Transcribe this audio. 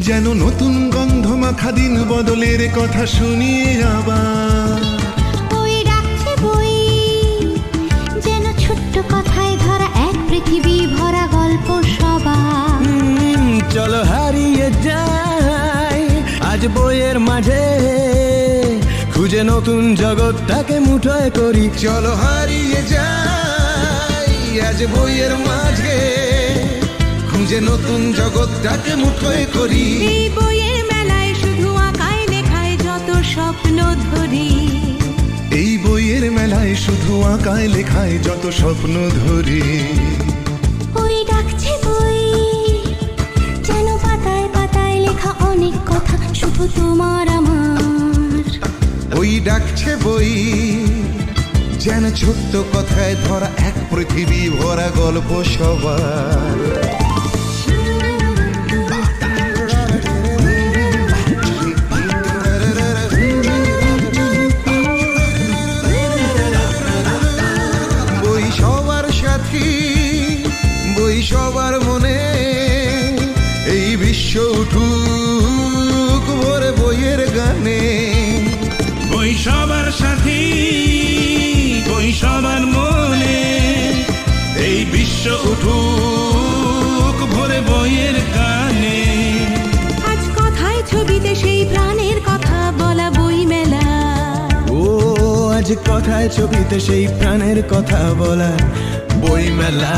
যেন নতুন গন্ধ মাখা দিন বদলের কথা শুনিয়ে আবার। ওই ডাকছে বই। যেন ছোট্ট কথায় ধরা এক পৃথিবী ভরা গল্প সবার। চলো হারিয়ে যাই আজ বইয়ের মাঝে। খুঁজে নতুন জগৎটাকে মুঠোয় করি। চলো হারিয়ে যাই আজ বইয়ের মাঝে। খুঁজে নতুন জগৎটাকে মুঠোয় করি। এই বইয়ের মেলায় শুধু আঁকায় লেখায় যত স্বপ্ন ধরি। এই বইয়ের মেলায় শুধু আঁকায় লেখায় যত স্বপ্ন ধরি। ওই ডাকছে বই যেন পাতায় পাতায় লেখা অনেক কথা শুধু তোমার আমার। ওই ডাকছে বই যেন ছোট্ট কথায় ধরা এক পৃথিবী ভরা গল্প সবার। সবার মনে এই বিশ্ব উঠুক ভরে বইয়ের গানে। বই সবার সাথী বই সবার মনে এই বিশ্ব উঠুক ভরে বইয়ের গানে। আজ কথায় ছবিতে সেই প্রাণের কথা বলা বই মেলা। ও আজ কথায় ছবিতে সেই প্রাণের কথা বলা বই মেলা।